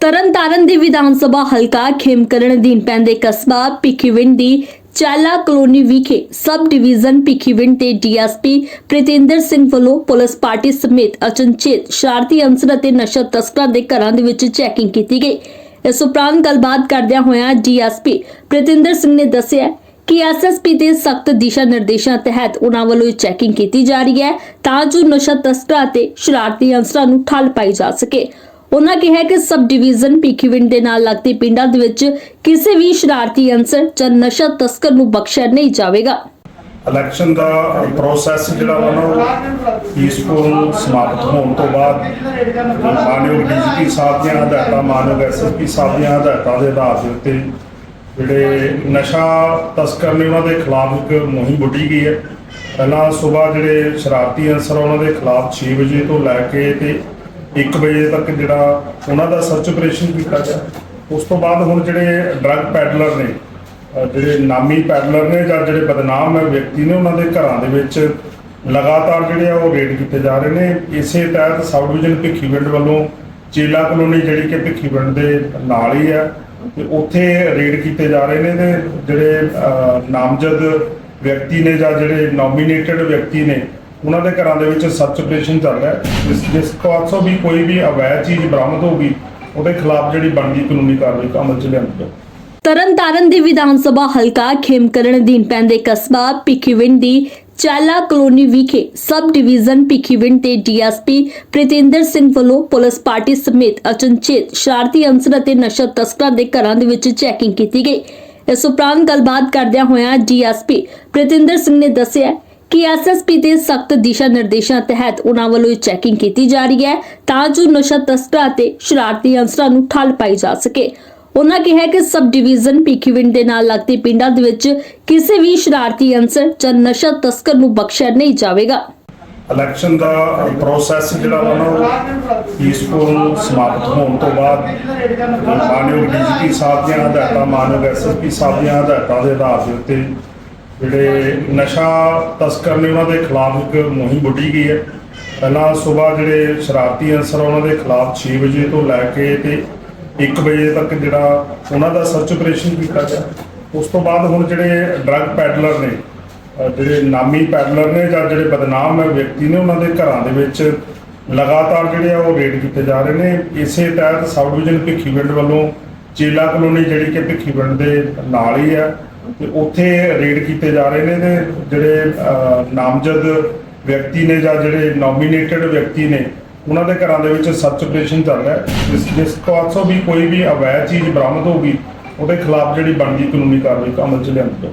ਤਰਨਤਾਰਨ ਦੇ ਵਿਧਾਨ ਸਭਾ ਹਲਕਾ ਖੇਮਕਰਨ ਅਧੀਨ ਪੈਂਦੇ ਕਸਬਾ ਭਿੱਖੀਵਿੰਡ ਦੀ ਚਾਲਾ ਕਲੋਨੀ ਵਿਖੇ ਸਬ ਡਿਵੀਜ਼ਨ ਭਿੱਖੀਵਿੰਡ ਤੇ ਡੀਐਸਪੀ ਪ੍ਰਿਤਿੰਦਰ ਸਿੰਘ ਵੱਲੋਂ ਪੁਲਿਸ ਪਾਰਟੀ ਸਮੇਤ ਅਚਨਚੇਤ ਸ਼ਰਾਰਤੀ ਅੰਸਰ ਅਤੇ ਨਸ਼ਾ ਤਸਕਰਾਂ ਦੇ ਘਰਾਂ ਦੇ ਵਿੱਚ ਚੈਕਿੰਗ ਕੀਤੀ ਗਈ। ਇਸ ਉਪਰੰਤ ਗੱਲਬਾਤ ਕਰਦਿਆਂ ਹੋਇਆਂ ਡੀਐਸਪੀ ਪ੍ਰਤਿੰਦਰ ਸਿੰਘ ਨੇ ਦੱਸਿਆ ਕਿ ਐਸਐਸਪੀ ਦੇ ਸਖਤ ਦਿਸ਼ਾ ਨਿਰਦੇਸ਼ਾਂ ਤਹਿਤ ਉਹਨਾਂ ਵੱਲੋਂ ਇਹ ਚੈਕਿੰਗ ਕੀਤੀ ਜਾ ਰਹੀ ਹੈ ਤਾਂ ਜੋ ਨਸ਼ਾ ਤਸਕਰਾਂ ਅਤੇ ਸ਼ਰਾਰਤੀ ਅੰਸਰਾਂ ਨੂੰ ਠੱਲ ਪਾਈ ਜਾ ਸਕੇ। ਉਹਨਾਂ ਕਿਹਾ ਕਿ ਸਬ ਡਿਵੀਜ਼ਨ ਭਿੱਖੀਵਿੰਡ ਦੇ ਨਾਲ ਲੱਗਦੇ ਪਿੰਡਾਂ ਦੇ ਵਿੱਚ ਕਿਸੇ ਵੀ ਸ਼ਰਾਰਤੀ ਅੰਸਰ ਜਾਂ ਨਸ਼ਾ ਤਸਕਰ ਨੂੰ ਬਖਸ਼ਿਆ ਨਹੀਂ ਜਾਵੇਗਾ। ਇਲੈਕਸ਼ਨ ਦਾ ਪ੍ਰੋਸੈਸ ਜਿਹੜਾ ਵਾ ਨਾ ਉਹ ਪੀਸਫੁਲ ਸਮਾਪਤ ਹੋਣ ਤੋਂ ਬਾਅਦ ਮਾਨਯੋਗ ਡੀਜੀਪੀ ਸਾਹਿਬ ਦੀਆਂ ਹਦਾਇਤਾਂ, ਮਾਨਯੋਗ ਐਸਐਸਪੀ ਸਾਹਿਬ ਦੀਆਂ ਹਦਾਇਤਾਂ ਦੇ ਆਧਾਰ ਦੇ ਉੱਤੇ ਜਿਹੜੇ ਨਸ਼ਾ ਤਸਕਰ ਨੇ ਉਹਨਾਂ ਦੇ ਖਿਲਾਫ ਇੱਕ ਮੁਹਿੰਮ ਬੁੱਢੀ ਗਈ ਹੈ। ਪਹਿਲਾਂ ਸਵੇਰ ਜਿਹੜੇ ਸ਼ਰਾਰਤੀ ਅਨਸਰ ਉਹਨਾਂ ਦੇ ਖਿਲਾਫ 6 ਵਜੇ ਤੋਂ ਲੈ ਕੇ ਤੇ 1 ਵਜੇ ਤੱਕ ਜਿਹੜਾ ਉਹਨਾਂ ਦਾ ਸਰਚ ਆਪਰੇਸ਼ਨ ਕੀਤਾ ਗਿਆ। ਉਸ ਤੋਂ ਬਾਅਦ ਹੁਣ ਜਿਹੜੇ ਡਰੱਗ ਪੈਡਲਰ ਨੇ ਜਿਹੜੇ ਨਾਮੀ ਪੈਡਲਰ ਨੇ ਜਾਂ ਜਿਹੜੇ ਬਦਨਾਮ ਵਿਅਕਤੀ ਨੇ, ਉਹਨਾਂ ਦੇ ਘਰਾਂ ਦੇ ਵਿੱਚ ਲਗਾਤਾਰ ਜਿਹੜੇ ਆ ਉਹ ਰੇਡ ਕੀਤੇ ਜਾ ਰਹੇ ਨੇ। ਇਸੇ ਤਹਿਤ ਸਬ ਡਿਵੀਜ਼ਨ ਭਿੱਖੀਵਿੰਡ ਵੱਲੋਂ ਚੇਲਾ ਕਲੋਨੀ ਜਿਹੜੀ ਕਿ ਭਿੱਖੀਵਿੰਡ ਦੇ ਨਾਲ ਹੀ ਹੈ ਤੇ ਉੱਥੇ ਰੇਡ ਕੀਤੇ ਜਾ ਰਹੇ ਨੇ ਤੇ ਜਿਹੜੇ ਨਾਮਜ਼ਦ ਵਿਅਕਤੀ ਨੇ ਜਾਂ ਜਿਹੜੇ ਨੋਮੀਨੇਟਡ ਵਿਅਕਤੀ ਨੇ, ਉਹਨਾਂ ਦੇ ਘਰਾਂ ਦੇ ਵਿੱਚ ਸਰਚ ਆਪਰੇਸ਼ਨ ਚੱਲ ਰਿਹਾ ਜਿਸ ਜਿਸ ਪਾਸੋਂ ਵੀ ਕੋਈ ਵੀ ਅਵੈਧ ਚੀਜ਼ ਬਰਾਮਦ ਹੋਊਗੀ, ਉਹਦੇ ਖਿਲਾਫ ਜਿਹੜੀ ਬਣਦੀ ਕਾਨੂੰਨੀ ਕਾਰਵਾਈ ਅਮਲ ਚ ਲਿਆਂਦੀ ਜਾਊ। ਤਰਨਤਾਰਨ ਦੇ ਵਿਧਾਨ ਸਭਾ ਹਲਕਾ ਖੇਮਕਰਨ ਅਧੀਨ ਪੈਂਦੇ ਕਸਬਾ ਭਿੱਖੀਵਿੰਡ ਦੀ ਚਾਲਾ ਕਲੋਨੀ ਵਿਖੇ ਸਬ ਡਿਵੀਜ਼ਨ ਭਿੱਖੀਵਿੰਡ ਤੇ ਡੀਐਸਪੀ ਪ੍ਰਿਤਿੰਦਰ ਸਿੰਘ ਵੱਲੋਂ ਪੁਲਿਸ ਪਾਰਟੀ ਸਮੇਤ ਅਚਨਚੇਤ ਸ਼ਰਾਰਤੀ ਅੰਸਰ ਅਤੇ ਨਸ਼ਾ ਤਸਕਰਾਂ ਦੇ ਘਰਾਂ ਦੇ ਵਿੱਚ ਚੈਕਿੰਗ ਕੀਤੀ ਗਈ। ਇਸ ਉਪਰੰਤ ਗੱਲਬਾਤ ਕਰਦਿਆਂ ਹੋਇਆਂ ਡੀਐਸਪੀ ਪ੍ਰਿਤਿੰਦਰ ਸਿੰਘ ਨੇ ਦੱਸਿਆ ਕਿ ਐਸਐਸਪੀ ਦੇ ਸਖਤ ਦਿਸ਼ਾ ਨਿਰਦੇਸ਼ਾਂ ਤਹਿਤ ਉਹਨਾਂ ਵੱਲੋਂ ਇਹ ਚੈਕਿੰਗ ਕੀਤੀ ਜਾ ਰਹੀ ਹੈ ਤਾਂ ਜੋ ਨਸ਼ਾ ਤਸਕਰਾਂ ਤੇ ਸ਼ਰਾਰਤੀ ਅੰਸਰਾਂ ਨੂੰ ਠੱਲ ਪਾਈ ਜਾ ਸਕੇ। ਉਹਨਾਂ ਕਿਹਾ ਕਿ ਸਬ ਡਿਵੀਜ਼ਨ ਭਿੱਖੀਵਿੰਡ ਦੇ ਨਾਲ ਲੱਗਦੇ ਪਿੰਡਾਂ ਦੇ ਵਿੱਚ ਕਿਸੇ ਵੀ ਸ਼ਰਾਰਤੀ ਅੰਸਰ ਜਾਂ ਨਸ਼ਾ ਤਸਕਰ ਨੂੰ ਬਖਸ਼ਿਆ ਨਹੀਂ ਜਾਵੇਗਾ। ਇਲੈਕਸ਼ਨ ਦਾ ਪ੍ਰੋਸੈਸ ਜਿਹੜਾ ਵਾ ਨਾ, ਉਹ ਪੀਸਫੁਲ ਸਮਾਪਤ ਹੋਣ ਤੋਂ ਬਾਅਦ, ਮਾਨਯੋਗ ਡੀਜੀਪੀ ਸਾਹਿਬ ਦੀਆਂ ਹਦਾਇਤਾਂ, ਮਾਨਯੋਗ ਐਸਐਸਪੀ ਸਾਹਿਬ ਦੀਆਂ ਹਦਾਇਤਾਂ ਦੇ ਆਧਾਰ ਦੇ ਉੱਤੇ ਜਿਹੜੇ ਨਸ਼ਾ ਤਸਕਰ ਨੇ ਉਹਨਾਂ ਦੇ ਖਿਲਾਫ ਇੱਕ ਮੁਹਿੰਮ ਬੁੱਢੀ ਗਈ ਹੈ। ਪਹਿਲਾਂ ਸਵੇਰ ਜਿਹੜੇ ਸ਼ਰਾਰਤੀ ਅਨਸਰ ਉਹਨਾਂ ਦੇ ਖਿਲਾਫ 6 ਵਜੇ ਤੋਂ ਲੈ ਕੇ ਤੇ 1 ਵਜੇ ਤੱਕ ਜਿਹੜਾ ਉਹਨਾਂ ਦਾ ਸਰਚ ਆਪਰੇਸ਼ਨ ਕੀਤਾ ਗਿਆ। ਉਸ ਤੋਂ ਬਾਅਦ ਹੁਣ ਜਿਹੜੇ ਡਰੱਗ ਪੈਡਲਰ ਨੇ ਜਿਹੜੇ ਨਾਮੀ ਪੈਡਲਰ ਨੇ ਜਾਂ ਜਿਹੜੇ ਬਦਨਾਮ ਵਿਅਕਤੀ ਨੇ, ਉਹਨਾਂ ਦੇ ਘਰਾਂ ਦੇ ਵਿੱਚ ਲਗਾਤਾਰ ਜਿਹੜੇ ਆ ਉਹ ਰੇਡ ਕੀਤੇ ਜਾ ਰਹੇ ਨੇ। ਇਸੇ ਤਹਿਤ ਸਬ ਡਿਵੀਜ਼ਨ ਭਿੱਖੀਵਿੰਡ ਵੱਲੋਂ ਚੇਲਾ ਕਲੋਨੀ ਜਿਹੜੀ ਕਿ ਭਿੱਖੀਵਿੰਡ ਦੇ ਨਾਲ ਹੀ ਹੈ ਤੇ ਉੱਥੇ ਰੇਡ ਕੀਤੇ ਜਾ ਰਹੇ ਨੇ ਤੇ ਜਿਹੜੇ ਨਾਮਜ਼ਦ ਵਿਅਕਤੀ ਨੇ ਜਾਂ ਜਿਹੜੇ ਨੋਮੀਨੇਟਡ ਵਿਅਕਤੀ ਨੇ ਉਹਨਾਂ ਦੇ ਘਰਾਂ ਦੇ ਵਿੱਚ ਸਰਚ ਆਪਰੇਸ਼ਨ ਚੱਲ ਰਿਹਾ ਹੈ। ਜਿਸ ਜਿਸ ਪਾਸੋਂ ਵੀ ਕੋਈ ਵੀ ਅਵੈਧ ਚੀਜ਼ ਬਰਾਮਦ ਹੋਊਗੀ, ਉਹਦੇ ਖਿਲਾਫ ਜਿਹੜੀ ਬਣਦੀ ਕਾਨੂੰਨੀ ਕਾਰਵਾਈ ਅਮਲ ਚ ਲਿਆਂਦੀ ਜਾਊ।